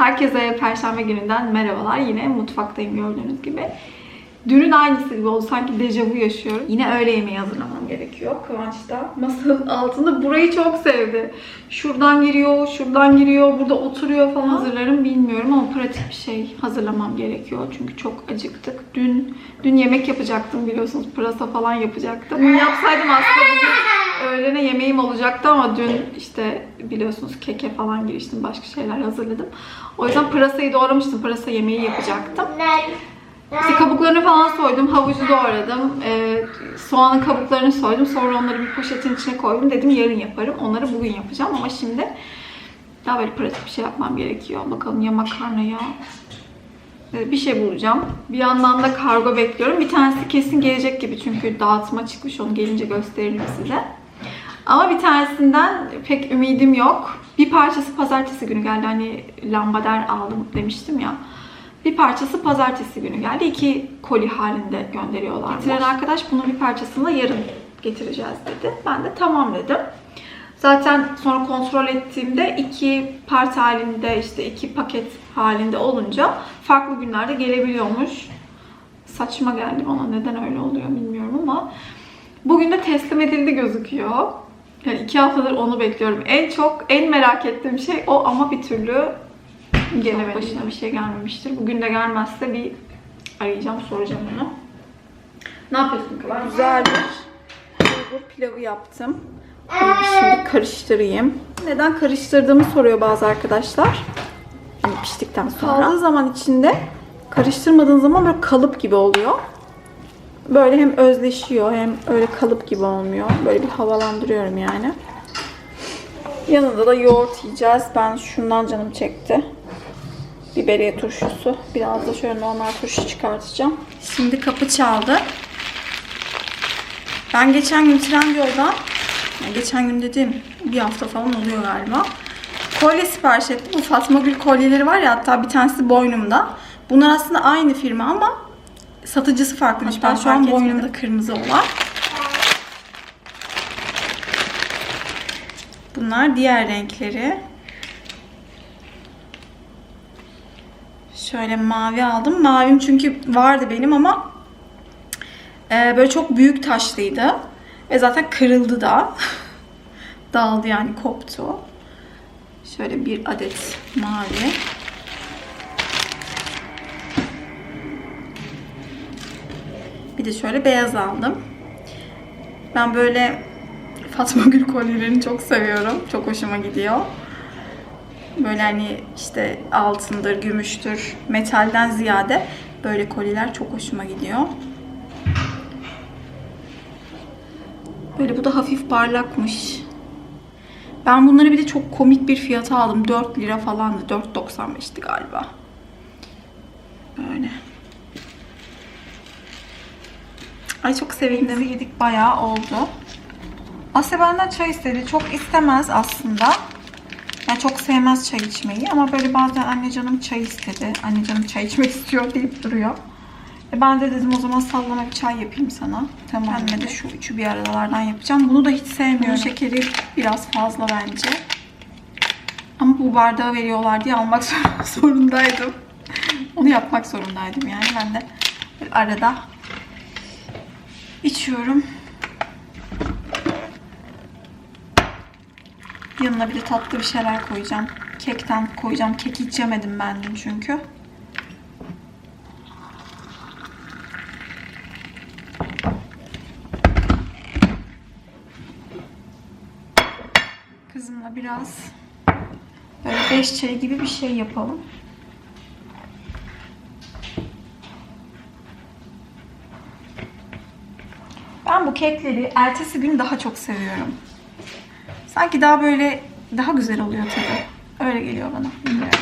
Herkese Perşembe gününden merhabalar. Yine mutfaktayım gördüğünüz gibi. Dünün aynısı gibi oldu. Sanki dejavu yaşıyorum. Yine öğle yemeği hazırlamam gerekiyor. Kıvanç da masanın altında. Burayı çok sevdi. Şuradan giriyor, şuradan giriyor, burada oturuyor falan. Hazırlarım bilmiyorum ama pratik bir şey hazırlamam gerekiyor. Çünkü çok acıktık. Dün dün yemek yapacaktım biliyorsunuz. Pırasa falan yapacaktım. Bunu yapsaydım aslında bugün öğlene yemeğim olacaktı ama dün işte biliyorsunuz keke falan giriştim. Başka şeyler hazırladım. O yüzden pırasayı doğramıştım. Pırasa yemeği yapacaktım. İşte kabuklarını falan soydum, havucu doğradım, ee, soğanın kabuklarını soydum. Sonra onları bir poşetin içine koydum. Dedim yarın yaparım. Onları bugün yapacağım ama şimdi daha böyle pratik bir şey yapmam gerekiyor. Bakalım ya makarna ya ee, bir şey bulacağım. Bir yandan da kargo bekliyorum. Bir tanesi kesin gelecek gibi çünkü dağıtma çıkmış. Onu gelince gösteririm size. Ama bir tanesinden pek ümidim yok. Bir parçası pazartesi günü geldi. Hani lambader aldım demiştim ya. Bir parçası pazartesi günü geldi. İki koli halinde gönderiyorlar. Getiren arkadaş bunun bir parçasını da yarın getireceğiz dedi. Ben de tamam dedim. Zaten sonra kontrol ettiğimde iki part halinde işte iki paket halinde olunca farklı günlerde gelebiliyormuş. Saçma geldi bana. Neden öyle oluyor bilmiyorum ama bugün de teslim edildi gözüküyor. Yani iki haftadır onu bekliyorum. En çok, en merak ettiğim şey o ama bir türlü Gene başına bir şey gelmemiştir. Bugün de gelmezse bir arayacağım, soracağım onu. Ne yapıyorsun Kıvanç? Güzel bir bulgur pilavı yaptım. Bunu şimdi karıştırayım. Neden karıştırdığımı soruyor bazı arkadaşlar. Hani piştikten sonra. Kaldığı zaman içinde karıştırmadığın zaman böyle kalıp gibi oluyor. Böyle hem özleşiyor hem öyle kalıp gibi olmuyor. Böyle bir havalandırıyorum yani. Yanında da yoğurt yiyeceğiz. Ben şundan canım çekti biberiye turşusu. Biraz da şöyle normal turşu çıkartacağım. Şimdi kapı çaldı. Ben geçen gün Trendyol'dan, geçen gün dediğim bir hafta falan oluyor galiba. Kolye sipariş ettim. Bu Fatma Gül kolyeleri var ya hatta bir tanesi boynumda. Bunlar aslında aynı firma ama satıcısı farklıymış. ben şu an boynumda kırmızı olan. Bunlar diğer renkleri. Şöyle mavi aldım. Mavim çünkü vardı benim ama e, böyle çok büyük taşlıydı. Ve zaten kırıldı da. Dağıldı yani koptu. Şöyle bir adet mavi. Bir de şöyle beyaz aldım. Ben böyle Fatma Gül kolyelerini çok seviyorum. Çok hoşuma gidiyor. Böyle hani işte altındır, gümüştür, metalden ziyade böyle kolyeler çok hoşuma gidiyor. Böyle bu da hafif parlakmış. Ben bunları bir de çok komik bir fiyata aldım. 4 lira falandı. 4.95'ti galiba. Böyle. Ay çok sevindim. Yedik bayağı oldu. Asya benden çay istedi. Çok istemez aslında. Yani çok sevmez çay içmeyi ama böyle bazen anne canım çay istedi. Anne canım çay içmek istiyor deyip duruyor. E ben de dedim o zaman sallama bir çay yapayım sana. Tamam. Kendime de şu üçü bir aradalardan yapacağım. Bunu da hiç sevmiyorum. Şekeri biraz fazla bence. Ama bu bardağı veriyorlar diye almak zorundaydım. Onu yapmak zorundaydım yani. Ben de arada içiyorum. Yanına bir de tatlı bir şeyler koyacağım. Kekten koyacağım. Kek hiç yemedim ben dün çünkü. Kızımla biraz böyle beş çay gibi bir şey yapalım. Ben bu kekleri ertesi gün daha çok seviyorum. Sanki daha böyle daha güzel oluyor tadı. Öyle geliyor bana. Bilmiyorum.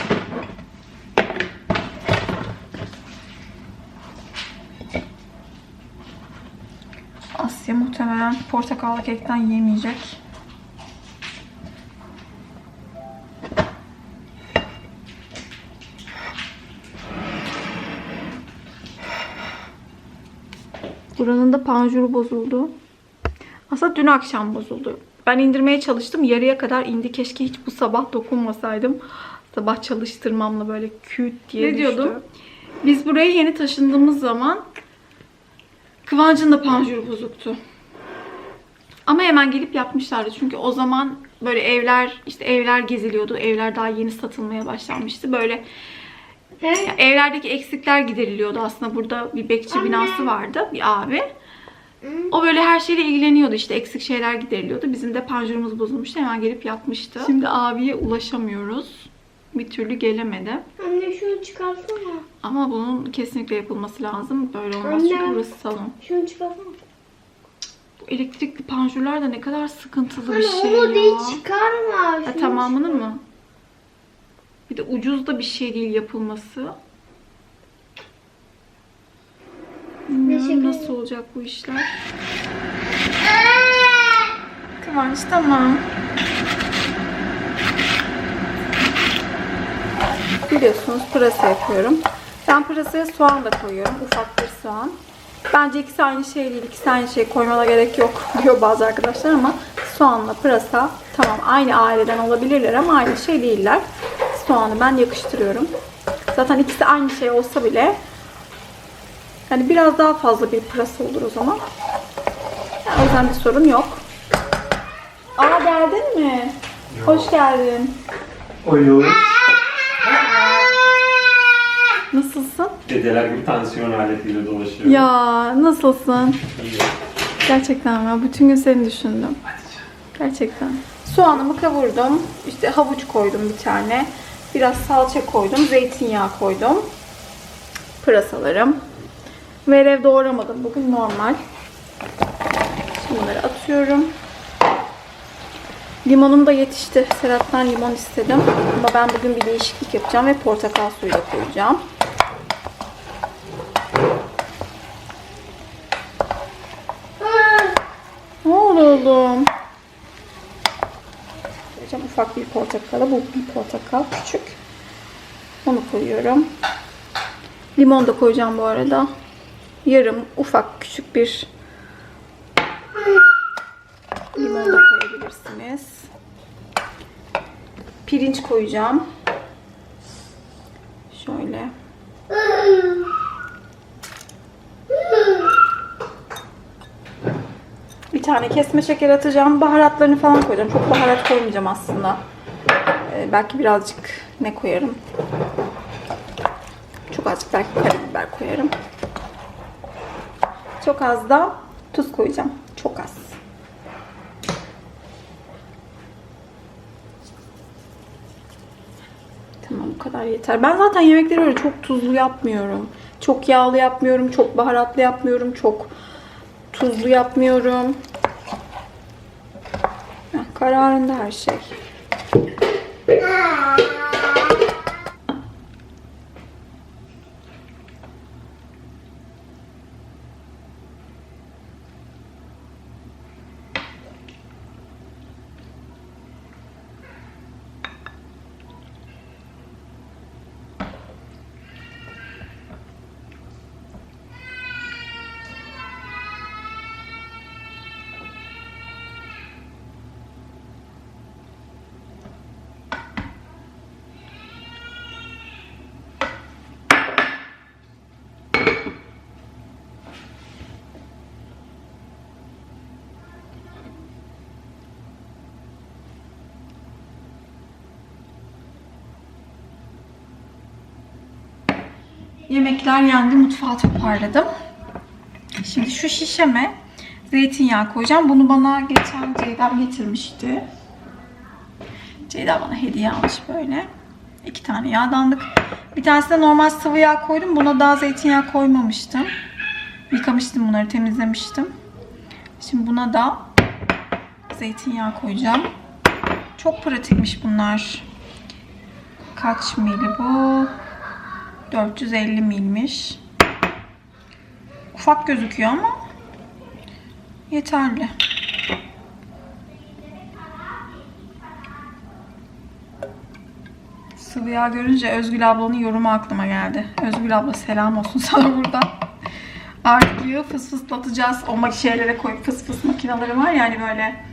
Asya muhtemelen portakallı kekten yemeyecek. Buranın da panjuru bozuldu. Aslında dün akşam bozuldu. Ben indirmeye çalıştım. Yarıya kadar indi. Keşke hiç bu sabah dokunmasaydım. Sabah çalıştırmamla böyle küt diye Ne düştü. diyordum? Biz buraya yeni taşındığımız zaman Kıvancın da panjuru bozuktu. Ama hemen gelip yapmışlardı. Çünkü o zaman böyle evler işte evler geziliyordu. Evler daha yeni satılmaya başlanmıştı. Böyle He? ya evlerdeki eksikler gideriliyordu aslında. Burada bir bekçi Anne. binası vardı. Bir abi. O böyle her şeyle ilgileniyordu işte eksik şeyler gideriliyordu. Bizim de panjurumuz bozulmuştu. Hemen gelip yapmıştı. Şimdi abiye ulaşamıyoruz. Bir türlü gelemedi. Anne şunu çıkarsana. Ama bunun kesinlikle yapılması lazım. Böyle olmaz Anne. çünkü burası salon. Şunu çıkarsana. Bu elektrikli panjurlar da ne kadar sıkıntılı Anne bir şey onu ya. değil çıkarma. Ha, Şunu tamamını çıkar. mı? Bir de ucuz da bir şey değil yapılması. Bilmiyorum nasıl olacak bu işler. Kıvanç tamam. Biliyorsunuz pırasa yapıyorum. Ben pırasaya soğan da koyuyorum. Ufak bir soğan. Bence ikisi aynı şey değil. İkisi aynı şey koymana gerek yok diyor bazı arkadaşlar ama soğanla pırasa tamam aynı aileden olabilirler ama aynı şey değiller. Soğanı ben yakıştırıyorum. Zaten ikisi aynı şey olsa bile yani biraz daha fazla bir pırasa olur o zaman. Yani o yüzden bir sorun yok. Aa geldin mi? Hoş geldin. Oluyor. Nasılsın? Dedeler gibi tansiyon aletiyle dolaşıyor. Ya nasılsın? İyi. Gerçekten ya bütün gün seni düşündüm. Gerçekten. Soğanımı kavurdum. İşte havuç koydum bir tane. Biraz salça koydum. Zeytinyağı koydum. Pırasalarım. Verev doğramadım. Bugün normal. Şimdi bunları atıyorum. Limonum da yetişti. Serhat'tan limon istedim. Ama ben bugün bir değişiklik yapacağım ve portakal suyu da koyacağım. Ne oldu oğlum? Ufak bir portakalı. Bu bir portakal küçük. Onu koyuyorum. Limon da koyacağım bu arada. Yarım ufak küçük bir limon da koyabilirsiniz. Pirinç koyacağım. Şöyle. Bir tane kesme şeker atacağım. Baharatlarını falan koyacağım. Çok baharat koymayacağım aslında. Ee, belki birazcık ne koyarım? Çok azıcık belki karabiber koyarım. Çok az da tuz koyacağım. Çok az. Tamam bu kadar yeter. Ben zaten yemekleri öyle çok tuzlu yapmıyorum. Çok yağlı yapmıyorum. Çok baharatlı yapmıyorum. Çok tuzlu yapmıyorum. Kararında her şey. Yemekler yendi. Mutfağı toparladım. Şimdi şu şişeme zeytinyağı koyacağım. Bunu bana geçen Ceyda getirmişti. Ceyda bana hediye almış böyle. İki tane yağdanlık. Bir tanesine normal sıvı yağ koydum. Buna daha zeytinyağı koymamıştım. Yıkamıştım bunları, temizlemiştim. Şimdi buna da zeytinyağı koyacağım. Çok pratikmiş bunlar. Kaç mili bu? 450 milmiş. Ufak gözüküyor ama yeterli. Sıvı yağ görünce Özgül ablanın yorumu aklıma geldi. Özgül abla selam olsun sana burada. Artık yağı fıs fıslatacağız. O şeylere koyup fıs fıs makineleri var yani böyle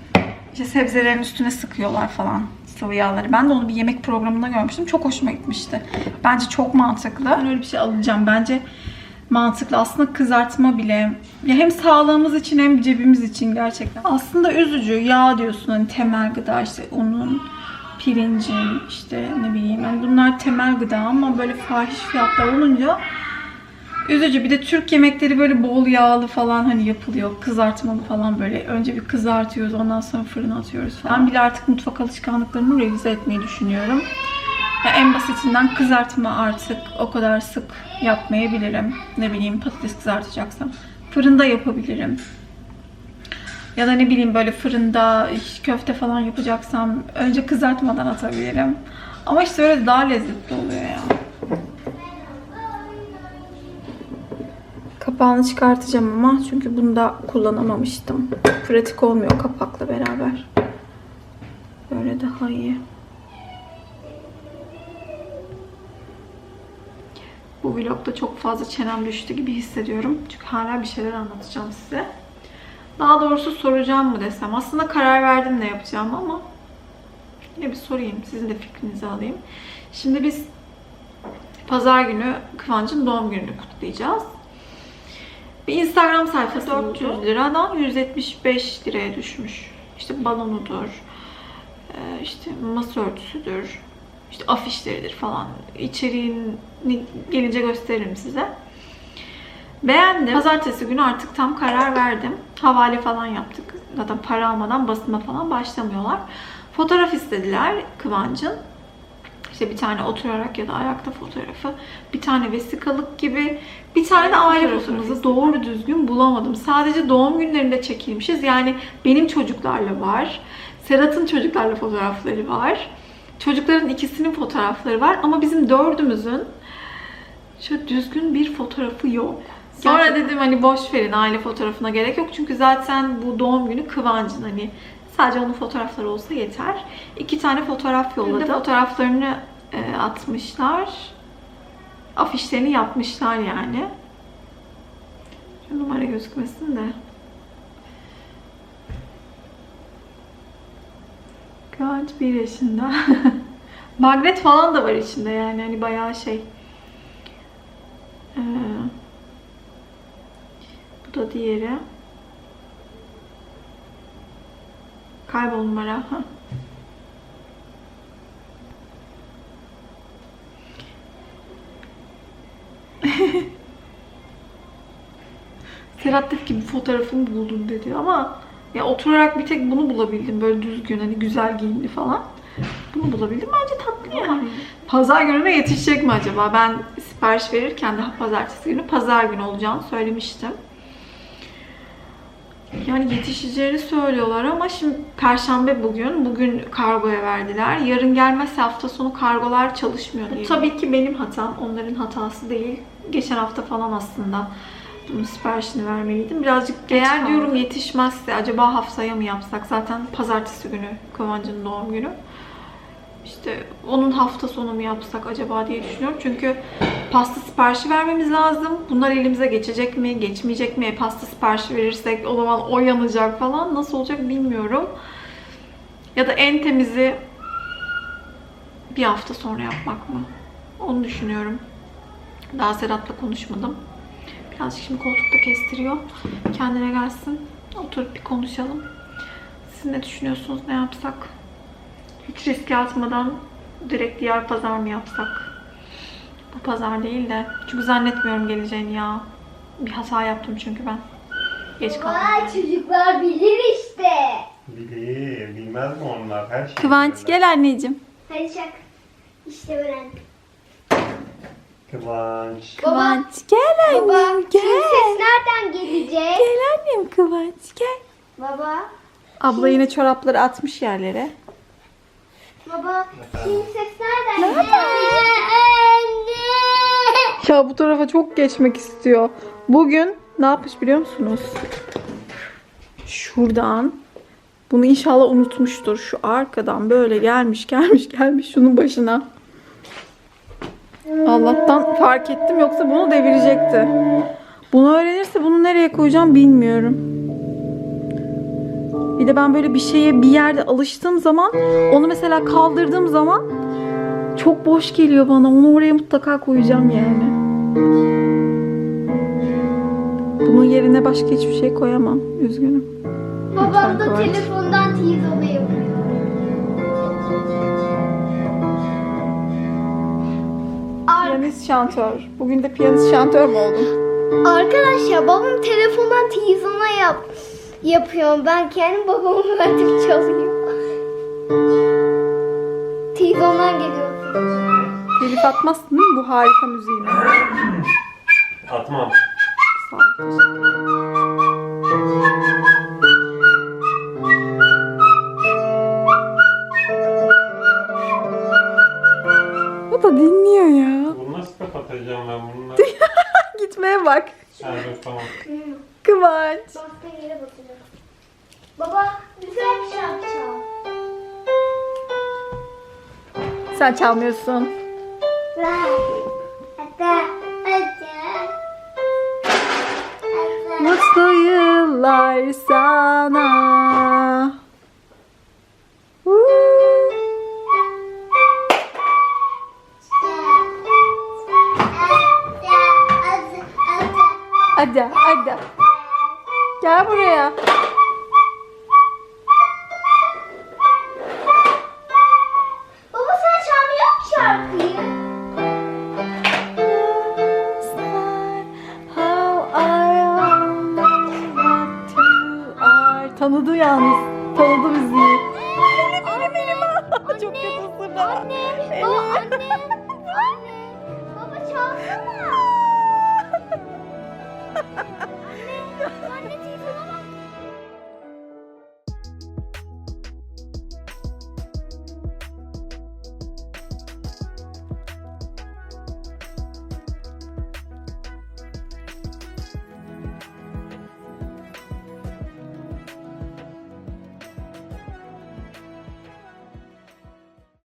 işte sebzelerin üstüne sıkıyorlar falan. Sıvı yağları. Ben de onu bir yemek programında görmüştüm. Çok hoşuma gitmişti. Bence çok mantıklı. Ben öyle bir şey alacağım. Bence mantıklı. Aslında kızartma bile ya hem sağlığımız için hem cebimiz için gerçekten. Aslında üzücü. Yağ diyorsun hani temel gıda işte unun, pirincin işte ne bileyim yani bunlar temel gıda ama böyle fahiş fiyatlar olunca Üzücü. Bir de Türk yemekleri böyle bol yağlı falan hani yapılıyor. Kızartmalı falan böyle. Önce bir kızartıyoruz ondan sonra fırına atıyoruz falan. Ben bile artık mutfak alışkanlıklarımı revize etmeyi düşünüyorum. Ya en basitinden kızartma artık o kadar sık yapmayabilirim. Ne bileyim patates kızartacaksam. Fırında yapabilirim. Ya da ne bileyim böyle fırında köfte falan yapacaksam önce kızartmadan atabilirim. Ama işte öyle daha lezzetli oluyor ya. Kapağını çıkartacağım ama çünkü bunu da kullanamamıştım. Pratik olmuyor kapakla beraber. Böyle daha iyi. Bu vlogda çok fazla çenem düştü gibi hissediyorum. Çünkü hala bir şeyler anlatacağım size. Daha doğrusu soracağım mı desem. Aslında karar verdim ne yapacağım ama yine bir sorayım. Sizin de fikrinizi alayım. Şimdi biz pazar günü Kıvanç'ın doğum gününü kutlayacağız. Bir Instagram sayfası 400 liradan 175 liraya düşmüş. İşte balonudur, e, işte masa örtüsüdür, işte afişleridir falan. İçeriğini gelince gösteririm size. Beğendim. Pazartesi günü artık tam karar verdim. Havale falan yaptık. Zaten para almadan basıma falan başlamıyorlar. Fotoğraf istediler Kıvanç'ın. İşte bir tane oturarak ya da ayakta fotoğrafı, bir tane vesikalık gibi, bir tane de aile fotoğrafımızı doğru düzgün bulamadım. Sadece doğum günlerinde çekilmişiz. Yani benim çocuklarla var. Serhat'ın çocuklarla fotoğrafları var. Çocukların ikisinin fotoğrafları var ama bizim dördümüzün şöyle düzgün bir fotoğrafı yok. Sonra dedim hani boş verin aile fotoğrafına gerek yok. Çünkü zaten bu doğum günü Kıvancın hani sadece onun fotoğrafları olsa yeter. İki tane fotoğraf yolladım. Fotoğraflarını e, atmışlar. Afişlerini yapmışlar yani. Şu numara gözükmesin de. Kıvanç bir yaşında. Magnet falan da var içinde yani hani bayağı şey. Ee, bu da diğeri. Kaybol numara. Ha. Ki bir fotoğrafımı buldum dedi ama ya oturarak bir tek bunu bulabildim böyle düzgün hani güzel giyimli falan. Bunu bulabildim bence tatlı yani. Pazar gününe yetişecek mi acaba? Ben sipariş verirken daha pazartesi günü pazar günü olacağını söylemiştim. Yani yetişeceğini söylüyorlar ama şimdi perşembe bugün. Bugün kargoya verdiler. Yarın gelmezse hafta sonu kargolar çalışmıyor diye. Tabii ki benim hatam. Onların hatası değil. Geçen hafta falan aslında bunun siparişini vermeliydim. Birazcık eğer diyorum yetişmezse acaba haftaya mı yapsak? Zaten pazartesi günü Kıvancı'nın doğum günü. İşte onun hafta sonu mu yapsak acaba diye düşünüyorum. Çünkü pasta siparişi vermemiz lazım. Bunlar elimize geçecek mi, geçmeyecek mi? Pasta siparişi verirsek o zaman o yanacak falan. Nasıl olacak bilmiyorum. Ya da en temizi bir hafta sonra yapmak mı? Onu düşünüyorum. Daha Serhat'la konuşmadım. Birazcık şimdi koltukta kestiriyor. Kendine gelsin. Oturup bir konuşalım. Siz ne düşünüyorsunuz? Ne yapsak? Hiç riske atmadan direkt diğer pazar mı yapsak? Bu pazar değil de. Çünkü zannetmiyorum geleceğini ya. Bir hata yaptım çünkü ben. Geç kaldım. Vay çocuklar bilir işte. Bilir, bilmez mi onlar? Her şey Kıvanç bilirler. gel anneciğim. Hadi çak. İşte öğrendim. Kıvanç. Kıvanç gel Baba annem şimdi gel. ses nereden gelecek? Gel annem Kıvanç gel. Baba. Abla yine çorapları atmış yerlere. Baba şimdi ses nereden Nereden? Anne. Ya bu tarafa çok geçmek istiyor. Bugün ne yapmış biliyor musunuz? Şuradan bunu inşallah unutmuştur. Şu arkadan böyle gelmiş gelmiş gelmiş şunun başına. Allah'tan fark ettim yoksa bunu devirecekti. Bunu öğrenirse bunu nereye koyacağım bilmiyorum. Bir de ben böyle bir şeye bir yerde alıştığım zaman onu mesela kaldırdığım zaman çok boş geliyor bana. Onu oraya mutlaka koyacağım yani. Bunun yerine başka hiçbir şey koyamam. Üzgünüm. Babam da telefondan teyzeme yapıyor. Piyanist şantör. Bugün de piyanist şantör mü oldun? Arkadaşlar babam telefondan teyzeme yap yapıyor. Ben kendi babamı verdim çalıyor. Teyzemden geliyor. Telif atmazsın değil mi bu harika müziğini? Atmam. Sağ ol. teşekkür ederim. O da dinliyor ya. Bunu nasıl kapatacağım ben bununla? Gitmeye bak. ha, dur tamam. Kıvanç. Bastığın yere Sen çalmıyorsun. Mutlu yıllar sana. Hadi hadi. Gel buraya.